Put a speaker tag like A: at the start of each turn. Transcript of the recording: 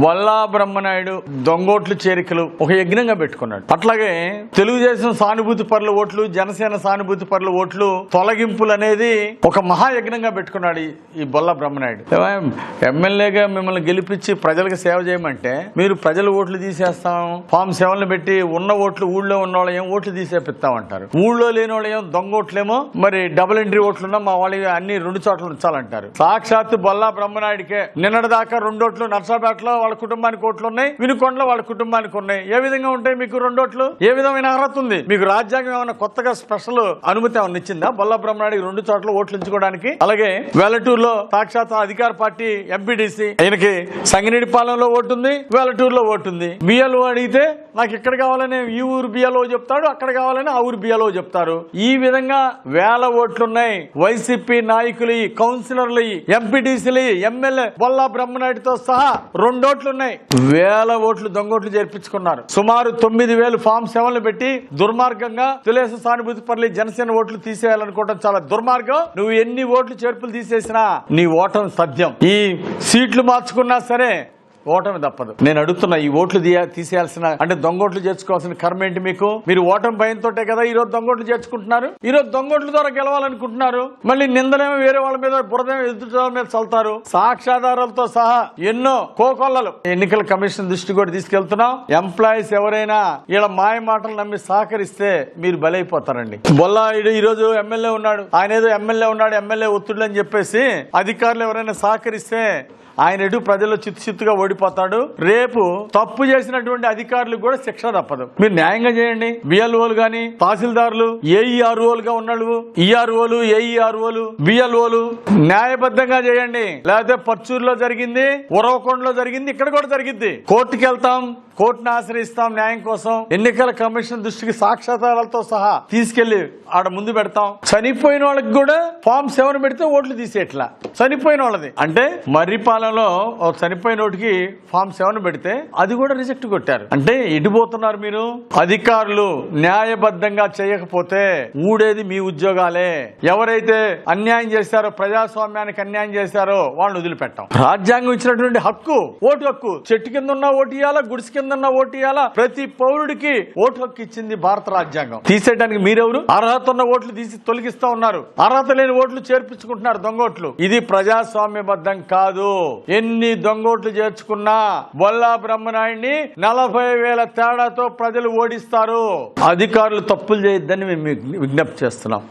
A: వల్లా బ్రహ్మనాయుడు దొంగోట్లు చేరికలు ఒక యజ్ఞంగా పెట్టుకున్నాడు. అట్లాగే తెలుగుదేశం సానుభూతి పరుల ఓట్లు జనసేన సానుభూతి పరుల ఓట్లు తొలగింపులు అనేది ఒక మహాయజ్ఞంగా పెట్టుకున్నాడు ఈ- బొల్ల బ్రహ్మనాయుడు. ఎమ్మెల్యేగా మిమ్మల్ని గెలిపించి ప్రజలకు సేవ చేయమంటే మీరు ప్రజల ఓట్లు తీసేస్తాం ఫామ్ సెవెన్లు పెట్టి ఉన్న ఓట్లు ఊళ్ళో ఉన్న వాళ్ళు ఏం ఓట్లు తీసేపిస్తామంటారు ఊళ్ళో లేని వాళ్ళు ఏం దొంగ ఓట్లేమో మరి డబుల్ ఎంట్రీ ఓట్లున్నా మా వాళ్ళకి అన్ని రెండు చోట్ల ఉంచాలంటారు. సాక్షాత్తు బొల్లా బ్రహ్మనాయుడికే నిన్నటిదాకా రెండు ఓట్లు నర్సాపేటలో వాళ్ళ కుటుంబానికి ఓట్లు ఉన్నాయి వినుకొండలో వాళ్ళ కుటుంబానికి ఉన్నాయి. ఏ విధంగా ఉంటాయి మీకు రెండు ఓట్లు? ఏ విధమైన అర్హత ఉంది? మీకు రాజ్యాంగం ఏమైనా కొత్తగా స్పెషల్ అనుమతి ఏమైనా ఇచ్చిందా? బొల్ల బ్రహ్మనాయుడికి రెండు చోట్ల ఓట్లు ఉంచుకోవడానికి అలాగే వెలటూరులో సాక్షాత్ అధికార పార్టీ ఎంపీడీసీ ఆయనకి సంగినేడిపాలెంలో ఓటు ఉంది వెలటూరులో ఓటు ఉంది. బిఎల్ఓ అడిగితే నాకు ఇక్కడ కావాలని ఈ ఊరు బిఎల్ఓ చెప్తాడు అక్కడ కావాలని ఆ ఊరు బిఎల్ఓ చెప్తారు. ఈ విధంగా వేల ఓట్లున్నాయి వైసీపీ నాయకులు కౌన్సిలర్లు ఎంపీటీసీలు ఎమ్మెల్యే బొల్లా బ్రహ్మనాయుడితో సహా రెండు ఓట్లు ఉన్నాయి. వేల ఓట్లు దొంగోట్లు చేర్పించుకున్నారు. సుమారు తొమ్మిది వేలు ఫామ్ సెవెన్లు పెట్టి దుర్మార్గంగా తులేస సానుభూతి పర్లి జనసేన ఓట్లు తీసేయాలనుకోవడం చాలా దుర్మార్గం. నువ్వు ఎన్ని ఓట్లు చేర్పులు తీసేసినా నీ ఓటం సత్యం. ఈ సీట్లు మార్చుకున్నా సరే ఓటమి తప్పదు. నేను అడుగుతున్నా ఈ ఓట్లు తీయ- తీసేయాల్సిన అంటే దొంగోట్లు చేర్చుకోవాల్సిన కర్మ ఏంటి మీకు? మీరు ఓటమి భయంతోటే కదా ఈ రోజు దొంగోట్లు చేర్చుకుంటున్నారు? ఈ రోజు దొంగోట్ల ద్వారా గెలవాలనుకుంటున్నారు? మళ్ళీ నిందనేమో వేరే వాళ్ళ మీద బురదేమో ఎదుటి మీద చల్తారు సాక్ష్యాధారాలతో సహా ఎన్నో కోకొల్లలు. ఎన్నికల కమిషన్ దృష్టి కూడా తీసుకెళ్తున్నాం. ఎంప్లాయీస్ ఎవరైనా ఇలా మాయ మాటలు నమ్మి సహకరిస్తే మీరు బలైపోతారండి. బొల్లాయుడు ఈ రోజు ఎమ్మెల్యే ఉన్నాడు. ఆయన ఏదో ఎమ్మెల్యే ఉన్నాడు ఎమ్మెల్యే ఒత్తిడి అని చెప్పేసి అధికారులు ఎవరైనా సహకరిస్తే ఆయన ఎటు ప్రజల్లో చిత్తు చిత్తుగా ఓడిపోతాడు రేపు తప్పు చేసినటువంటి అధికారులకు కూడా శిక్ష తప్పదు. మీరు న్యాయంగా చేయండి. బిఎల్ఓలు గాని తహసీల్దారులు ఏఈఆర్ఓలు గా ఉన్నాడు ఈఆర్ఓలు ఏఈఆర్ఓలు బిఎల్ఓలు న్యాయబద్ధంగా చేయండి. లేకపోతే పర్చూరులో జరిగింది ఉరవకొండలో జరిగింది ఇక్కడ కూడా జరిగింది. కోర్టుకి వెళ్తాం కోర్టును ఆశ్రయిస్తాం న్యాయం కోసం. ఎన్నికల కమిషన్ దృష్టికి సాక్షాధారాలతో సహా తీసుకెళ్ళి ఆడ ముందు పెడతాం. చనిపోయిన వాళ్ళకి కూడా ఫామ్ సెవెన్ పెడితే ఓట్లు తీసేట్లా. చనిపోయిన వాళ్ళది. అంటే మర్రిపాలెంలో చనిపోయిన ఓటుకి ఫామ్ సెవెన్ పెడితే అది కూడా రిజెక్ట్ కొట్టారు. అంటే ఎడిపోతున్నారు మీరు. అధికారులు న్యాయబద్ధంగా చేయకపోతే ఊడేది మీ ఉద్యోగాలే. ఎవరైతే అన్యాయం చేశారో ప్రజాస్వామ్యానికి అన్యాయం చేశారో వాళ్ళని వదిలిపెట్టాం. రాజ్యాంగం ఇచ్చినటువంటి హక్కు ఓటు హక్కు. చెట్టు కింద ఉన్న ఓటు ఇవ్వాలా గుడిసి కింద ఉన్న ఓటు ఇవ్వాలా ప్రతి పౌరుడికి ఓటు హక్కు ఇచ్చింది భారత రాజ్యాంగం. తీసేయడానికి మీరెవరు? అర్హత ఉన్న ఓట్లు తీసి తొలగిస్తా ఉన్నారు. అర్హత లేని ఓట్లు చేర్పించుకుంటున్నారు దొంగోట్లు ఇది ప్రజాస్వామ్యబద్ధం కాదు. ఎన్ని దొంగోట్లు చేర్చుకున్నా బొల్లా బ్రహ్మనాయుడిని నలభై వేల తేడాతో ప్రజలు ఓడిస్తారు. అధికారులు తప్పులు చేయొద్దని మేము విజ్ఞప్తి చేస్తున్నాం.